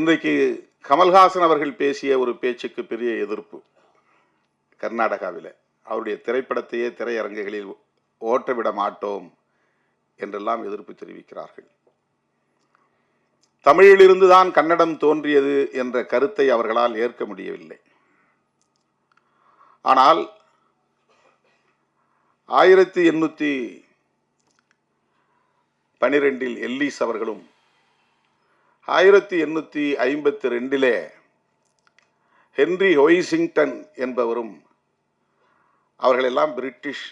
இன்றைக்கு கமல்ஹாசன் அவர்கள் பேசிய ஒரு பேச்சுக்கு பெரிய எதிர்ப்பு. கர்நாடகாவில். அவருடைய திரைப்படத்தையே திரையரங்குகளில் ஓட்டவிட மாட்டோம் என்றெல்லாம் எதிர்ப்பு தெரிவிக்கிறார்கள். தமிழிலிருந்து தான் கன்னடம் தோன்றியது என்ற கருத்தை அவர்களால் ஏற்க முடியவில்லை. ஆனால் ஆயிரத்தி எண்ணூற்றி பனிரெண்டில் எல்லீஸ் அவர்களும் ஆயிரத்தி எண்ணூற்றி ஐம்பத்தி ரெண்டிலே ஹென்றி ஹொய்சிங்டன் என்பவரும் அவர்களெல்லாம் பிரிட்டிஷ்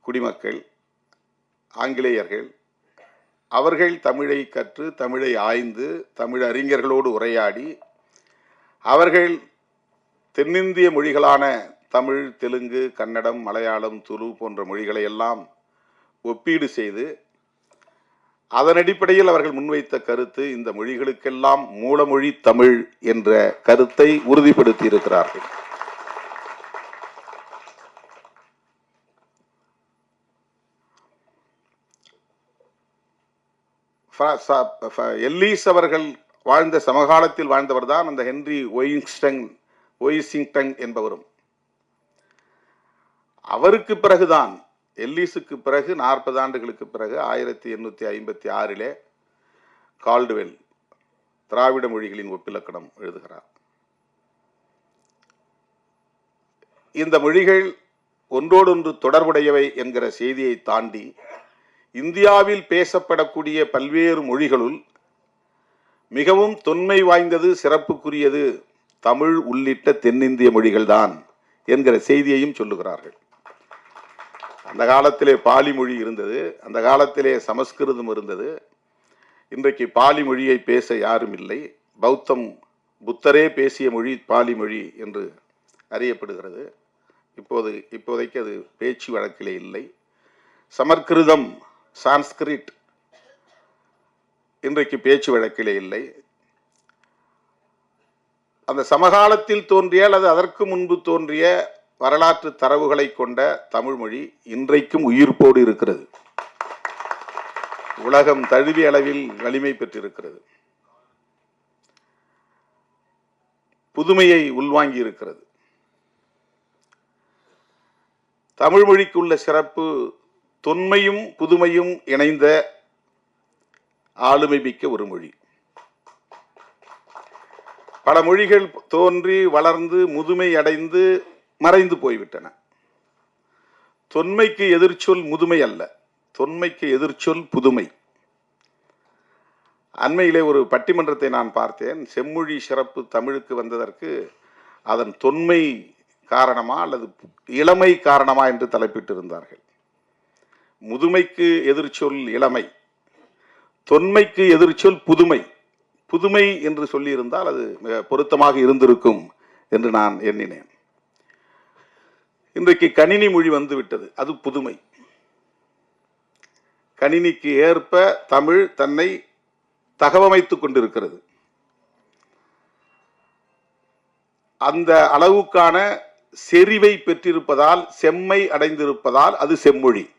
குடிமக்கள் ஆங்கிலேயர்கள். அவர்கள் தமிழை கற்று தமிழை ஆய்ந்து தமிழ் அறிஞர்களோடு உரையாடி அவர்கள் தென்னிந்திய மொழிகளான தமிழ் தெலுங்கு கன்னடம் மலையாளம் துளு போன்ற மொழிகளை எல்லாம் ஒப்பீடு செய்து அதன் அடிப்படையில் அவர்கள் முன்வைத்த கருத்து இந்த மொழிகளுக்கெல்லாம் மூலமொழி தமிழ் என்ற கருத்தை உறுதிப்படுத்தி இருக்கிறார்கள் எல்லீஸ் அவர்கள் வாழ்ந்த சமகாலத்தில் வாழ்ந்தவர் தான் அந்த ஹென்றி ஒயிங்ஸ்டங் ஒயிசிங்டன் என்பவரும். அவருக்கு பிறகுதான் எல்லீஸுக்கு பிறகு நாற்பது ஆண்டுகளுக்கு பிறகு ஆயிரத்தி எண்ணூற்றி ஐம்பத்தி ஆறிலே கால்டுவெல் திராவிட மொழிகளின் ஒப்பிலக்கணம் எழுதுகிறார். இந்த மொழிகள் ஒன்றோடொன்று தொடர்புடையவை என்கிற செய்தியை தாண்டி இந்தியாவில் பேசப்படக்கூடிய பல்வேறு மொழிகளுள் மிகவும் தொன்மை வாய்ந்தது சிறப்புக்குரியது தமிழ் உள்ளிட்ட தென்னிந்திய மொழிகள்தான் என்கிற செய்தியையும் சொல்லுகிறார்கள். அந்த காலத்திலே பாலி மொழி இருந்தது அந்த காலத்திலே சமஸ்கிருதம் இருந்தது. இன்றைக்கு பாலி மொழியை பேச யாரும் இல்லை. பௌத்தம் புத்தரே பேசிய மொழி பாலி மொழி என்று அறியப்படுகிறது. இப்போது இப்போதைக்கு அது பேச்சு வழக்கிலே இல்லை. சமஸ்கிருதம் சான்ஸ்கிரிட் இன்றைக்கு பேச்சு வழக்கிலே இல்லை. அந்த சமகாலத்தில் தோன்றிய அல்லது அதற்கு முன்பு தோன்றிய வரலாற்று தரவுகளை கொண்ட தமிழ்மொழி இன்றைக்கும் உயிர்ப்போடு இருக்கிறது. உலகம் தழுவிய அளவில் வலிமை பெற்றிருக்கிறது. புதுமையை உள்வாங்கி இருக்கிறது. தமிழ் மொழிக்கு உள்ள சிறப்பு தொன்மையும் புதுமையும் இணைந்த ஆளுமை மிக்க ஒரு மொழி. பல மொழிகள் தோன்றி வளர்ந்து முதுமை அடைந்து மறைந்து போய்விட்டன. தொன்மைக்கு எதிர்ச்சொல் முதுமை அல்ல. தொன்மைக்கு எதிர்ச்சொல் புதுமை. அண்மையிலே ஒரு பட்டிமன்றத்தை நான் பார்த்தேன். செம்மொழி சிறப்பு தமிழுக்கு வந்ததற்கு அதன் தொன்மை காரணமா அல்லது இளமை காரணமா என்று தலைப்பிட்டிருந்தார்கள். முதுமைக்கு எதிர்ச்சொல் இளமை. தொன்மைக்கு எதிர்ச்சொல் புதுமை. புதுமை என்று சொல்லியிருந்தால் அது மிக பொருத்தமாக இருந்திருக்கும் என்று நான் எண்ணினேன். இன்றைக்கு கணினி மொழி வந்து விட்டது. அது புதுமை. கணினிக்கு ஏற்ப தமிழ் தன்னை தகவமைத்துக் கொண்டிருக்கிறது. அந்த அளவுக்கான செறிவை பெற்றிருப்பதால் செம்மை அடைந்திருப்பதால் அது செம்மொழி.